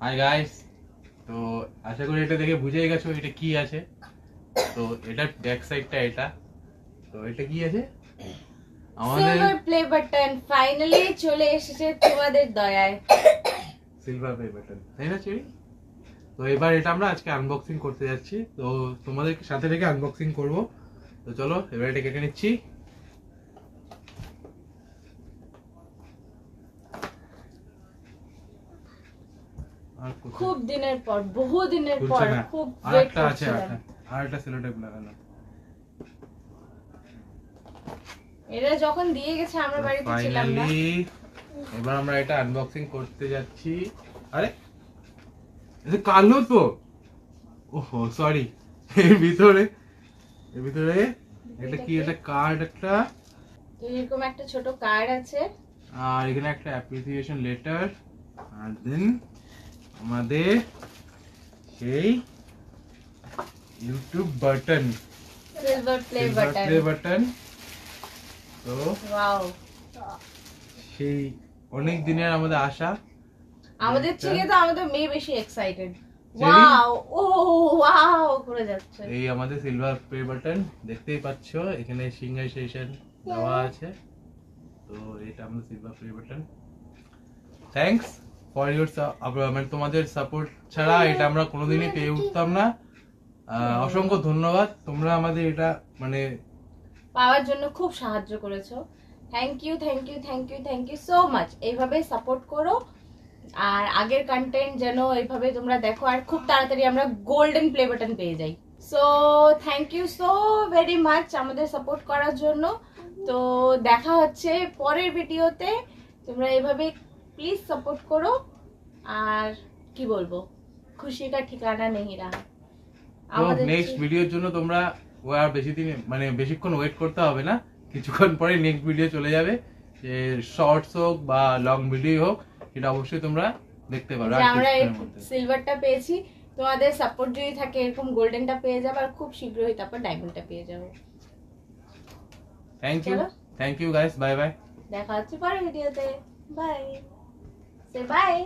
Hi guys তো আশা করি এটা দেখে বুঝেই গেছো এটা কি আছে। তো এটা ব্যাক সাইডটা এটা। তো এটা কি আছে? আমাদের সিলভার প্লে বাটন ফাইনালি চলে এসেছে তোমাদের দয়ায়। সিলভার প্লে বাটন তাই না চেরি তো এবার এটা আমরা আজকে আনবক্সিং করতে যাচ্ছি। তো তোমাদের সাথে থেকে আনবক্সিং করব। তো চলো এবার এটা কেটে নিচ্ছি। খুব দিনের পর বহু দিনের পর খুব ওয়েট একটা আছে আরেকটা আরেকটা সেলোটেপ লাগানো এরা যখন দিয়ে গেছে আমরা বাড়িতে ছিলাম না। এবার আমরা এটা আনবক্সিং করতে যাচ্ছি। আরে এটা কালো তো। ওহো সরি এর ভিতরে এর ভিতরে এটা কি এটা কার্ড একটা? এরকম একটা ছোট কার্ড আছে। আর এখানে একটা অ্যাপ্রিসিয়েশন লেটার আর দেন আমাদের সেই YouTube button silver play button play button তো ওয়াও সেই অনেক দিনের আমাদের আশা। আমাদের থেকে তো আমাদের মেয়ে বেশি এক্সাইটেড? ওয়াও ও ওয়াও করে যাচ্ছে। এই আমাদের সিলভার প্লে বাটন দেখতেই পাচ্ছ এখানে সিঙ্গাইসেশন দেওয়া আছে। তো এটা আমাদের সিলভার প্লে বাটন থ্যাঙ্কস মানে তোমাদের সাপোর্ট ছাড়া এটা আমরা কোনোদিনই পেয়ে উঠতাম না। অসংখ্য ধন্যবাদ। তোমরা আমাদের এটা মানে পাওয়ার জন্য খুব সাহায্য করেছ। Thank you thank you thank you thank you so much এইভাবে সাপোর্ট করো। আর আগের কন্টেন্ট যেন এইভাবে তোমরা দেখো, আর খুব তাড়াতাড়ি আমরা গোল্ডেন প্লে বাটন পেয়ে যাই। So thank you so very much আমাদের সাপোর্ট করার জন্য। তো দেখা হচ্ছে পরের ভিডিওতে তোমরা এভাবে প্লিজ সাপোর্ট করো। আর কি বলব? খুশি কা ঠিকানা নেই রাহা তো নেক্সট ভিডিওর জন্য তোমরা ও আর বেশি দিন মানে বেশিক্ষণ ওয়েট করতে হবে না। কিছুক্ষণ পরে নেক্সট ভিডিও চলে যাবে। যে শর্টস হোক বা লং ভিডিও হোক সেটা অবশ্যই তোমরা দেখতে পারো। আমরা মধ্যে। সিলভারটা পেয়েছি। তোমাদের সাপোর্ট যদি থাকে এরকম গোল্ডেনটা পেয়ে যাবে আর খুব শীঘ্রই তারপর ডায়মন্ডটা পেয়ে যাব। Thank you. Thank you guys bye bye দেখা হচ্ছে পরের ভিডিওতে বাই সে বাই